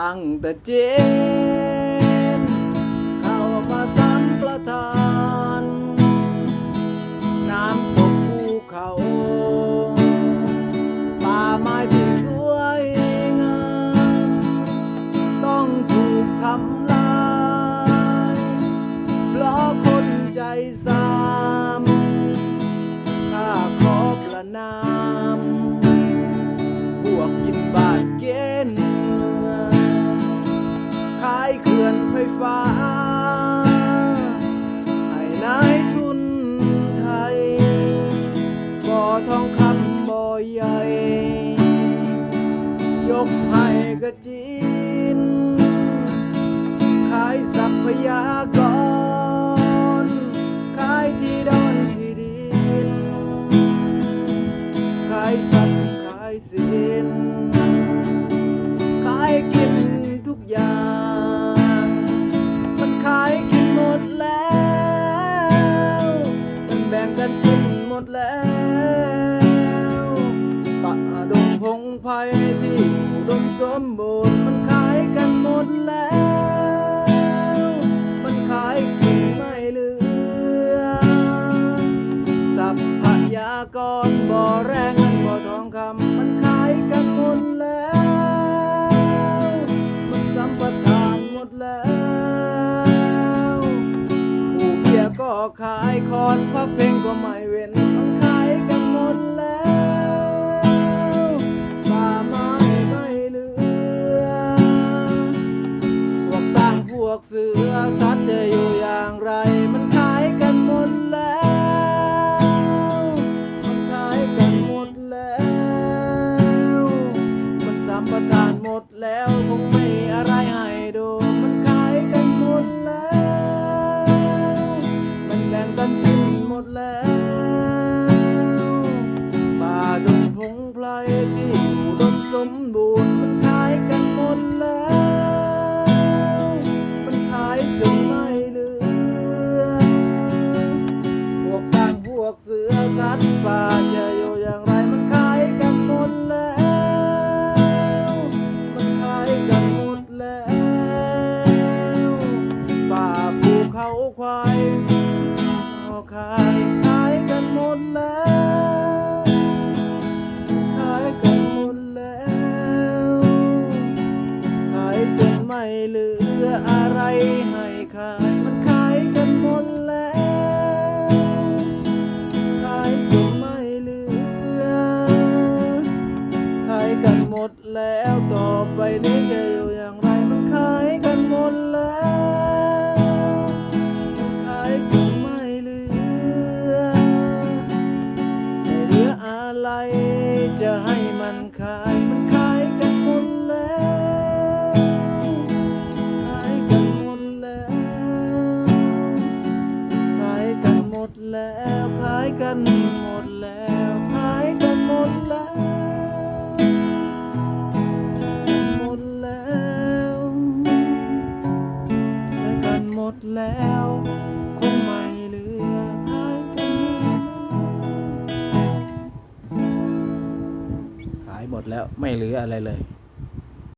ตั้งแต่เจนเข้ามาสัมประทาน น้ำตกภูเขาป่าไม้ที่สวยงามต้องถูกทำลาย เพราะคนใจสา ฟ้า ให้นายทุนไทย บ่อทองคำบ่อใหญ่ ยกให้กระจินขายทรัพยากร ขายที่ดอนที่ดิน ขายสัตว์ขายสิน พงไผ่ที่อุดมสมบูรณ์มันขายกันหมดแล้ว มันขายกินไม่เหลือทรัพยากรบ่อแรงเงินบ่อทองคำมันขายกันหมดแล้ว มันสัมปทานหมดแล้วผู้เบียก็ขายคอนพระเพลงก็ไม่เว้นมันขายกัน สร้างพวกเสือสัตว์จะอยู่อย่างไร มันขายกันหมดแล้ว มันขายกันหมดแล้ว มันสัมปทานหมดแล้วคงไม่อะไรให้ดูมันขายกันหมดแล้ว มันแบ่งกันกินหมดแล้วป่าดงพงไพรที่อุดมสมบูรณ์มันขายกันหมดแล้ว เขาควายก็ขายขายกันหมดแล้วขายกันหมดแล้วขายจนไม่เหลืออะไรให้ขายมันขายกันหมดแล้วขายจนไม่เหลือขายกันหมดแล้วต่อไปนี้จะอยู่ อะไรจะให้มันคาย มดแล้วไม่เหลืออะไรเลย